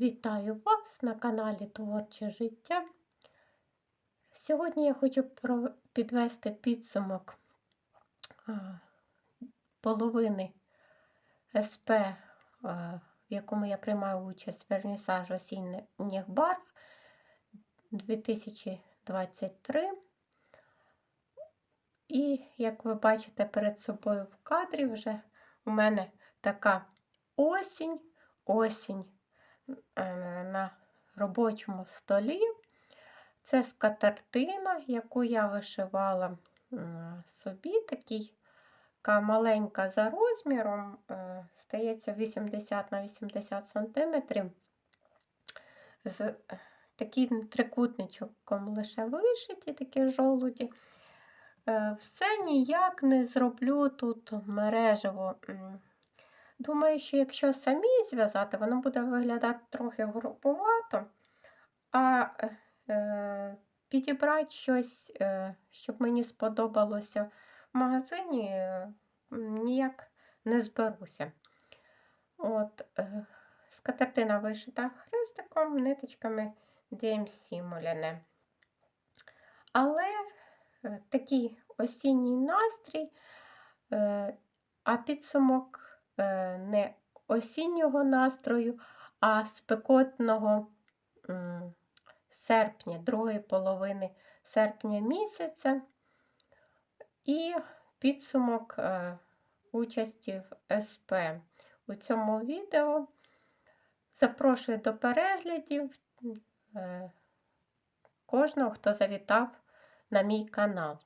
Вітаю вас на каналі Творче життя. Сьогодні я хочу підвести підсумок половини СП, в якому я приймаю участь вернісаж осінніх бар 2023. І, як ви бачите перед собою в кадрі, вже у мене така осінь, осінь на робочому столі. Це скатертина, яку я вишивала собі, така маленька за розміром, е, стається 80 на 80 сантиметрів. З е, таким трикутничком лише вишиті, такі жолуді. Е, Все ніяк не зроблю тут мережево. Думаю, що якщо самі зв'язати, воно буде виглядати трохи грубовато, а е, підібрати щось, е, щоб мені сподобалося в магазині, е, ніяк не зберуся. От, е, скатертина вишита хрестиком, ниточками DMC моляне. Але е, такий осінній настрій, е, а підсумок не осіннього настрою, а спекотного серпня, другої половини серпня місяця. І підсумок е, участі в СП у цьому відео. Запрошую до переглядів е, кожного, хто завітав на мій канал.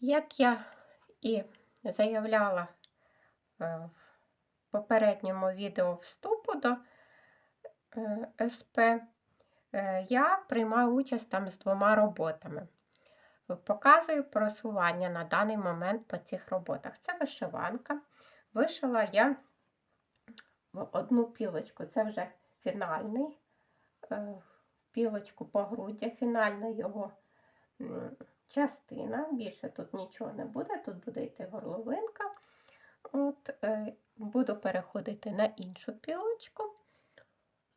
Як я і заявляла е, в попередньому відео вступу до е, СП, е, я приймаю участь там з двома роботами. Показую просування на даний момент по цих роботах. Це вишиванка. Вишила я в одну пілочку, це вже фінальний пілочку по груддя, фінальна його частина. Більше тут нічого не буде, тут буде йти горловинка. От, е, Буду переходити на іншу пілочку.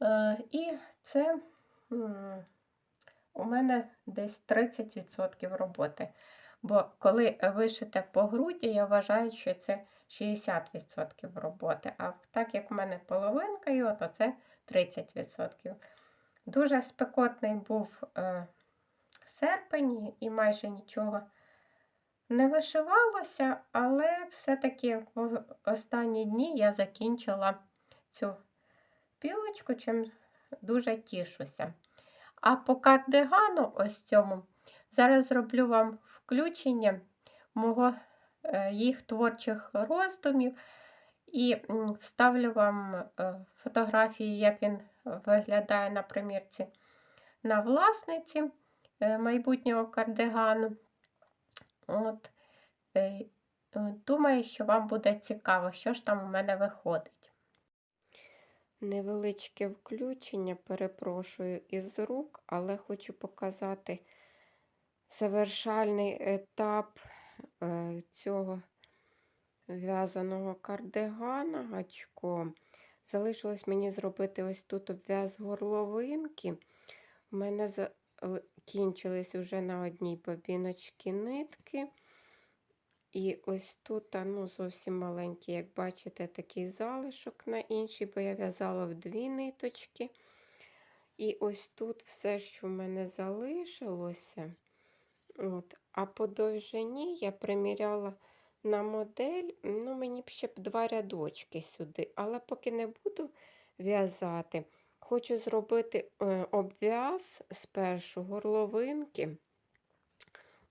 Е, І це у мене десь 30% роботи. Бо коли вишите по груді, я вважаю, що це 60% роботи. А так як в мене половинка, його, то це 30%. Дуже спекотний був серпень і майже нічого не вишивалося, але все-таки в останні дні я закінчила цю пілочку, чим дуже тішуся. А по кардигану, ось цьому, зараз зроблю вам включення мого е, їх творчих роздумів і вставлю вам е, фотографії, як він виглядає на примірці на власниці майбутнього кардигану. От, е, е, Думаю, що вам буде цікаво, що ж там у мене виходить. Невеличке включення, перепрошую, із рук, але хочу показати завершальний етап е, цього в'язаного кардигана гачком. Залишилось мені зробити ось тут обв'яз горловинки. У мене закінчились вже на одній бобіночці нитки. І ось тут ну, зовсім маленький, як бачите, такий залишок на іншій, бо я в'язала в дві ниточки. І ось тут все, що в мене залишилося. От. А по довжині я приміряла на модель, ну, мені б ще б два рядочки сюди, але поки не буду в'язати, хочу зробити е, обв'яз спершу горловинки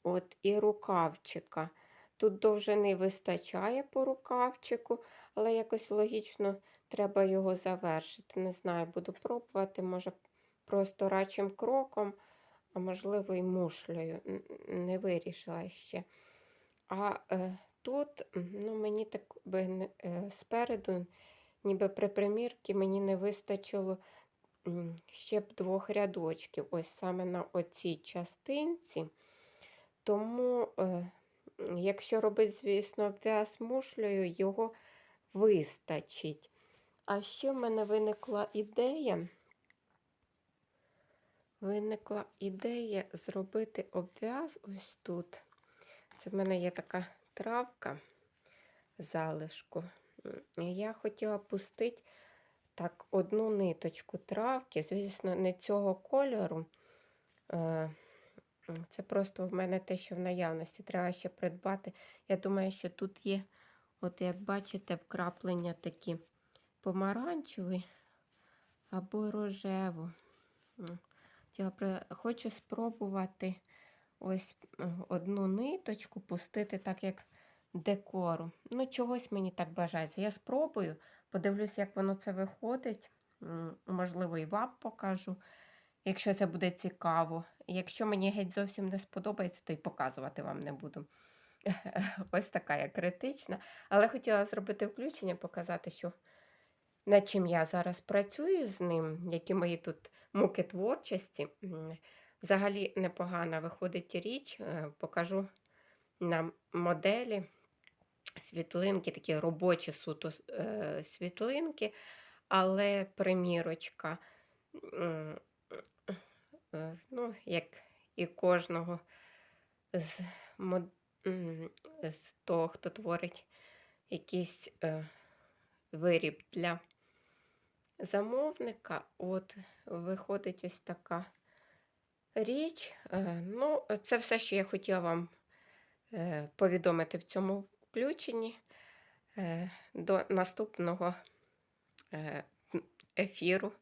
от, і рукавчика. Тут довжини вистачає по рукавчику, але якось логічно треба його завершити. Не знаю, буду пробувати, може, просто рачим кроком, а можливо, і мушлею. Не вирішила ще. А е, тут ну, мені так би е, спереду, ніби при примірці, мені не вистачило ще б двох рядочків, ось саме на оцій частинці. Тому. Е, Якщо робити, звісно, обв'яз мушлею, його вистачить. А ще в мене виникла ідея. Виникла ідея зробити обв'яз ось тут. Це в мене є така травка залишку. Я хотіла пустити так одну ниточку травки, звісно, не цього кольору. Е, Це просто в мене те, що в наявності. Треба ще придбати. Я думаю, що тут є, от як бачите, вкраплення такі помаранчеві або рожеву. При- Хочу спробувати ось одну ниточку пустити так, як декору. Ну, чогось мені так бажається. Я спробую, подивлюсь, як воно це виходить. Можливо, і вам покажу, якщо це буде цікаво. Якщо мені геть зовсім не сподобається, то й показувати вам не буду. Ось така я критична. Але хотіла зробити включення, показати, що над чим я зараз працюю з ним, які мої тут муки творчості. Взагалі непогана виходить річ. Е, Покажу на моделі світлинки, такі робочі суто е, світлинки, але примірочка, е, ну, як і кожного з, мо- м, з того, хто творить якийсь е, виріб для замовника, от виходить ось така річ. Е, Ну, це все, що я хотіла вам е, повідомити в цьому включенні. Е, До наступного е, ефіру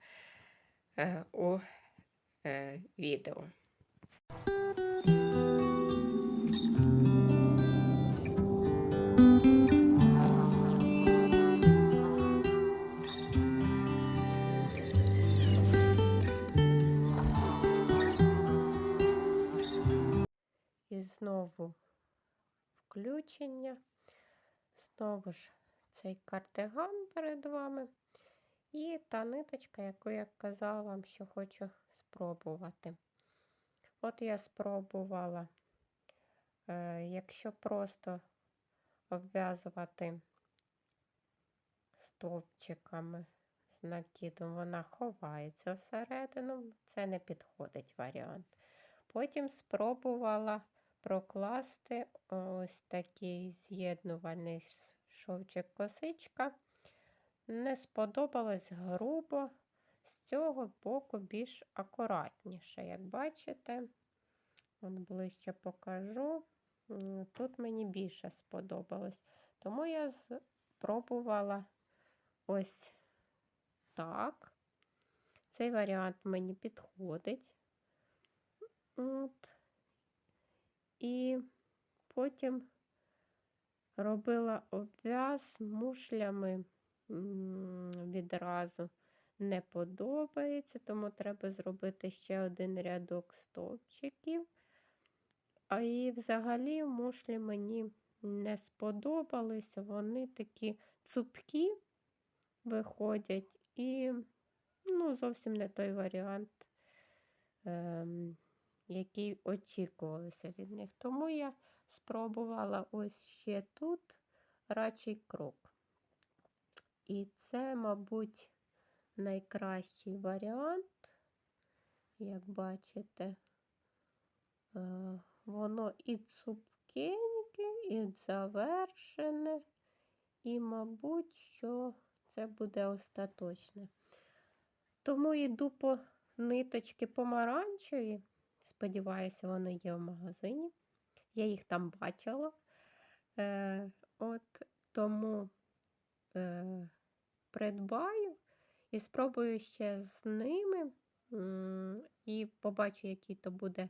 е, у відео. І знову включення. Знову ж цей кардиган перед вами. І та ниточка, яку я казала вам, що хочу спробувати. От я спробувала, е, якщо просто обв'язувати стовпчиками з накидом, вона ховається всередину, це не підходить варіант. Потім спробувала прокласти ось такий з'єднувальний шовчик косичка. Не сподобалось грубо, з цього боку більш акуратніше. Як бачите, от ближче покажу. Тут мені більше сподобалось. Тому я спробувала ось так. Цей варіант мені підходить. От. І потім робила обв'яз мушлями відразу. Не подобається, тому треба зробити ще один рядок стовпчиків. А і взагалі мушлі мені не сподобались. Вони такі цупкі виходять і ну, зовсім не той варіант. Ем, які очікувалися від них. Тому я спробувала ось ще тут рачий крок. І це, мабуть, найкращий варіант, як бачите, Е, воно і цупкеньке, і завершене, і, мабуть, що це буде остаточне. Тому йду по ниточки помаранчеві. Сподіваюся, вони є в магазині. Я їх там бачила. Е, от Тому е, придбаю і спробую ще з ними. І побачу, який то буде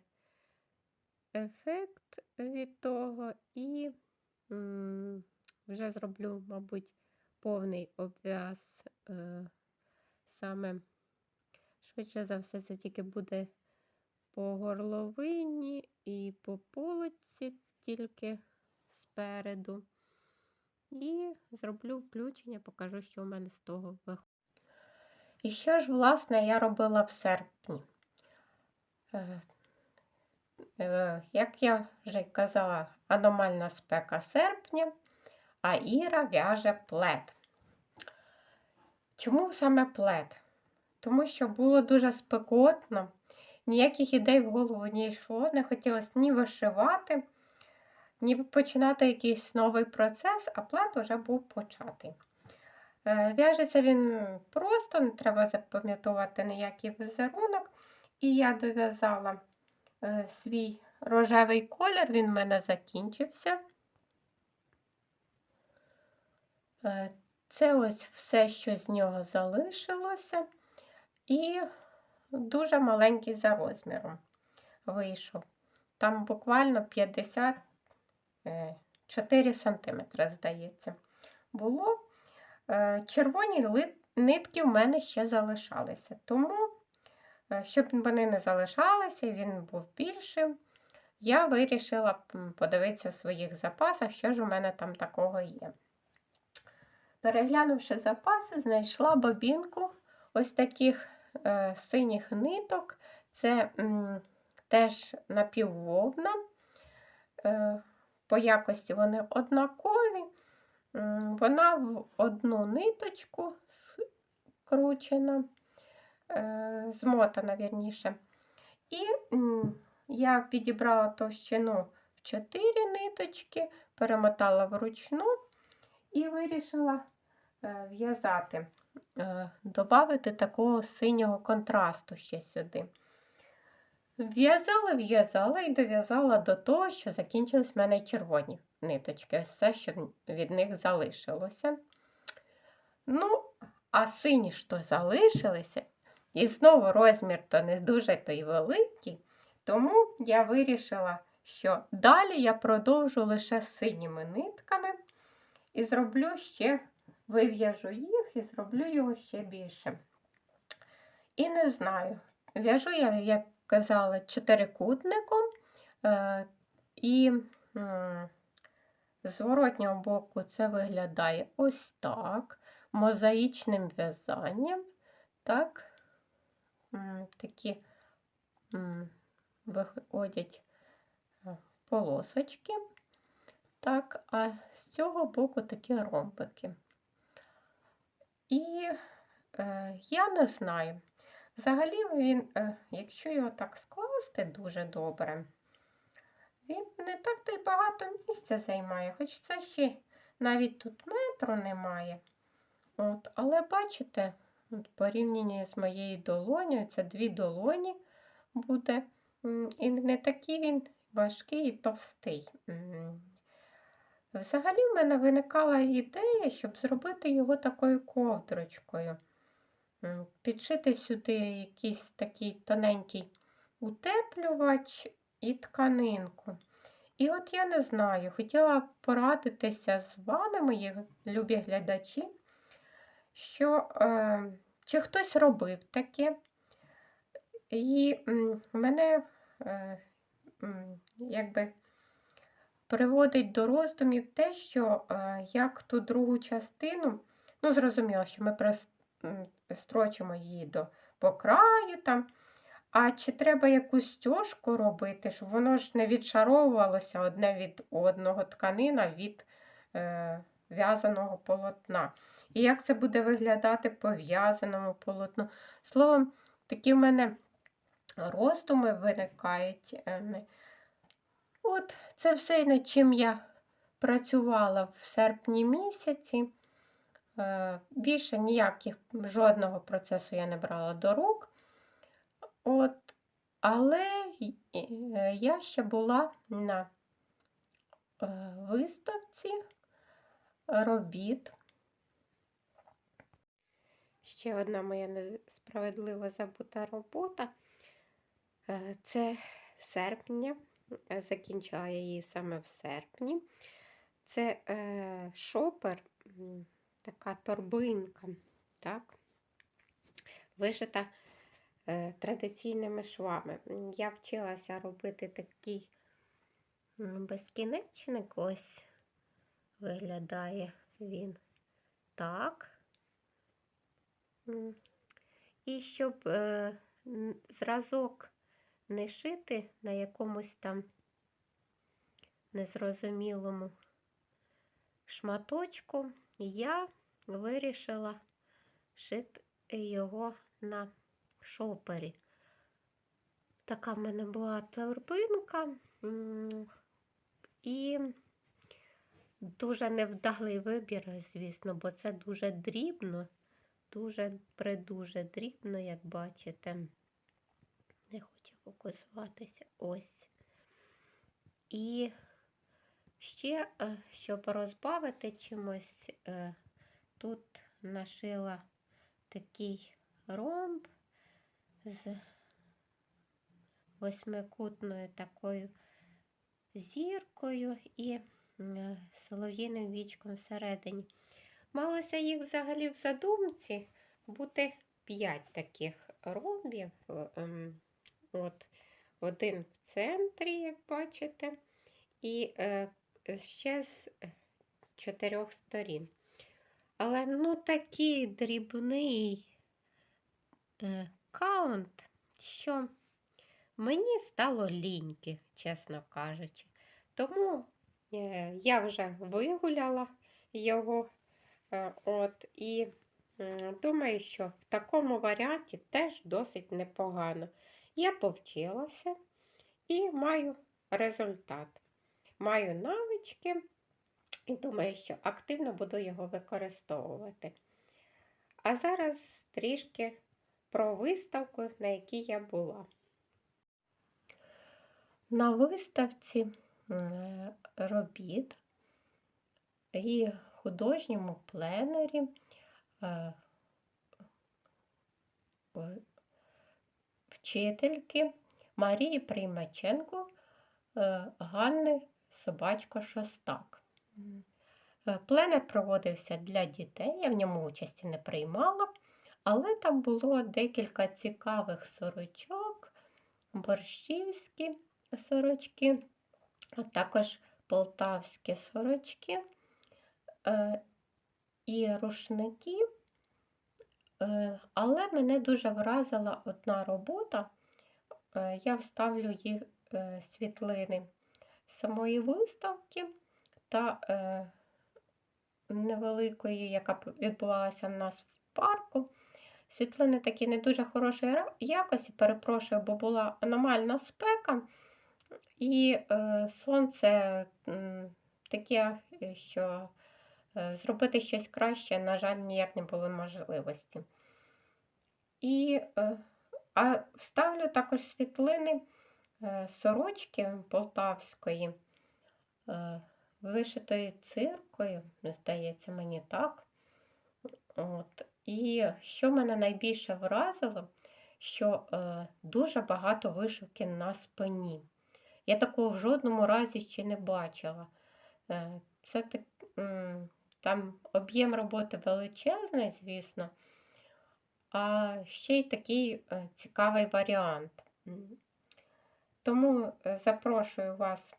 ефект від того. І вже зроблю, мабуть, повний обв'яз е, саме. Швидше за все, це тільки буде по горловині і по полиці тільки спереду. І зроблю включення, покажу, що в мене з того виходить. І що ж, власне, я робила в серпні? Е, е, Як я вже казала, аномальна спека серпня, а Іра в'яже плед. Чому саме плед? Тому що було дуже спекотно, ніяких ідей в голову не йшло, не хотілося ні вишивати, ні починати якийсь новий процес, а плед вже був початий. Е, В'яжеться він просто, не треба запам'ятовувати ніякий візерунок. І я дов'язала е, свій рожевий колір, він в мене закінчився. Е, Це ось все, що з нього залишилося, і дуже маленький за розміром вийшов. Там буквально 54 см, здається, було. Е, Червоні нитки в мене ще залишалися. Тому, е, щоб вони не залишалися він був більшим, я вирішила подивитися в своїх запасах, що ж у мене там такого є. Переглянувши запаси, знайшла бобінку ось таких е, синіх ниток. Це теж напіввовна. Е, по якості вони однакові. Вона в одну ниточку скручена, е, змотана, вірніше. І я підібрала товщину в 4 ниточки, перемотала вручну і вирішила е, в'язати, е, додати такого синього контрасту ще сюди. В'язала, в'язала і дов'язала до того, що закінчились в мене червоні ниточки. Все, що від них залишилося. Ну, а сині ж то залишилися. І знову розмір то не дуже той великий. Тому я вирішила, що далі я продовжу лише синіми нитками і зроблю ще, вив'яжу їх і зроблю його ще більше. І не знаю, в'яжу я, як казала, чотирикутником, е, і з зворотнього боку це виглядає ось так, мозаїчним в'язанням. Так, такі виходять е, полосочки. Так, а з цього боку такі ромбики. І е, я не знаю. Взагалі, він, е, якщо його так скласти дуже добре, він не так то й багато місця займає, хоч це ще навіть тут метру немає. От, але бачите, от, порівнянні з моєю долонею, це дві долоні буде. І не такий він важкий і товстий. Взагалі, в мене виникала ідея, щоб зробити його такою ковдрочкою. Підшити сюди якийсь такий тоненький утеплювач і тканинку. І от я не знаю, хотіла порадитися з вами, мої любі глядачі, що е, чи хтось робив таке. І мене е, якби приводить до роздумів те, що е, як ту другу частину, ну, зрозуміло, що ми строчимо її до по краю там. А чи треба якусь стяжку робити, щоб воно ж не відшаровувалося одне від одного тканина від е, в'язаного полотна? І як це буде виглядати по в'язаному полотну? Словом, такі в мене роздуми виникають. е, От це все, над чим я працювала в серпні місяці. Е, Більше ніяких жодного процесу я не брала до рук. От, але е, я ще була на е, виставці робіт. Ще одна моя несправедливо забута робота. Це серпня. Е, Закінчила її саме в серпні. Це е, шопер, така торбинка, так? вишита е, традиційними швами. Я вчилася робити такий безкінечник. Ось виглядає він так. І щоб е, зразок не шити на якомусь там незрозумілому шматочку, я вирішила шити його на шопері. Така в мене була торбинка. І дуже невдалий вибір, звісно, бо це дуже дрібно, дуже придуже дрібно, як бачите. Фокусуватися. Ось. І ще, е, щоб розбавити чимось, е, тут нашила такий ромб з восьмикутною такою зіркою і е, солов'їним вічком всередині. Малося їх взагалі в задумці бути п'ять таких ромбів. От один в центрі, як бачите, і е, ще з чотирьох сторін. Але ну такий дрібний е, каунт, що мені стало ліньки, чесно кажучи. Тому е, я вже вигуляла його. От, і думаю, що в такому варіанті теж досить непогано. Я повчилася і маю результат. Маю навички і думаю, що активно буду його використовувати. А зараз трішки про виставку, на якій я була. На виставці робіт і художньому пленері е, е, вчительки Марії Приймаченко е, Ганни Собачко Шостак. Е, Пленер проводився для дітей, я в ньому участі не приймала, але там було декілька цікавих сорочок, борщівські сорочки, а також полтавські сорочки е, і рушники. Е, Але мене дуже вразила одна робота. Е, Я вставлю їх е, світлини самої виставки та невеликої, яка відбувалася в нас в парку. Світлини такі не дуже хорошої якості, перепрошую, бо була аномальна спека, і сонце таке, що зробити щось краще, на жаль, ніяк не було можливості. І, е, а вставлю також світлини е, сорочки полтавської, е, вишитої циркою, здається, мені так. От. І що мене найбільше вразило, що е, дуже багато вишивки на спині. Я такого в жодному разі ще не бачила. Е, це так, там об'єм роботи величезний, звісно, а ще й такий е, цікавий варіант. Тому е, запрошую вас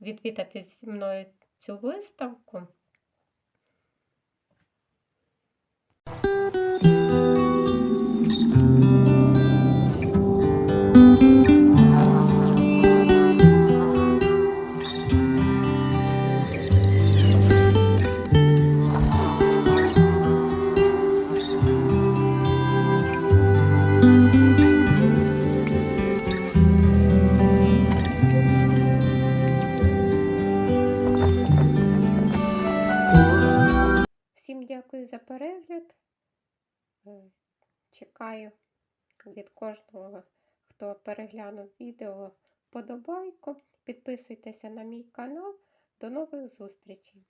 відвідати зі мною цю виставку. Переглянув відео, подобайку. Підписуйтеся на мій канал. До нових зустрічей!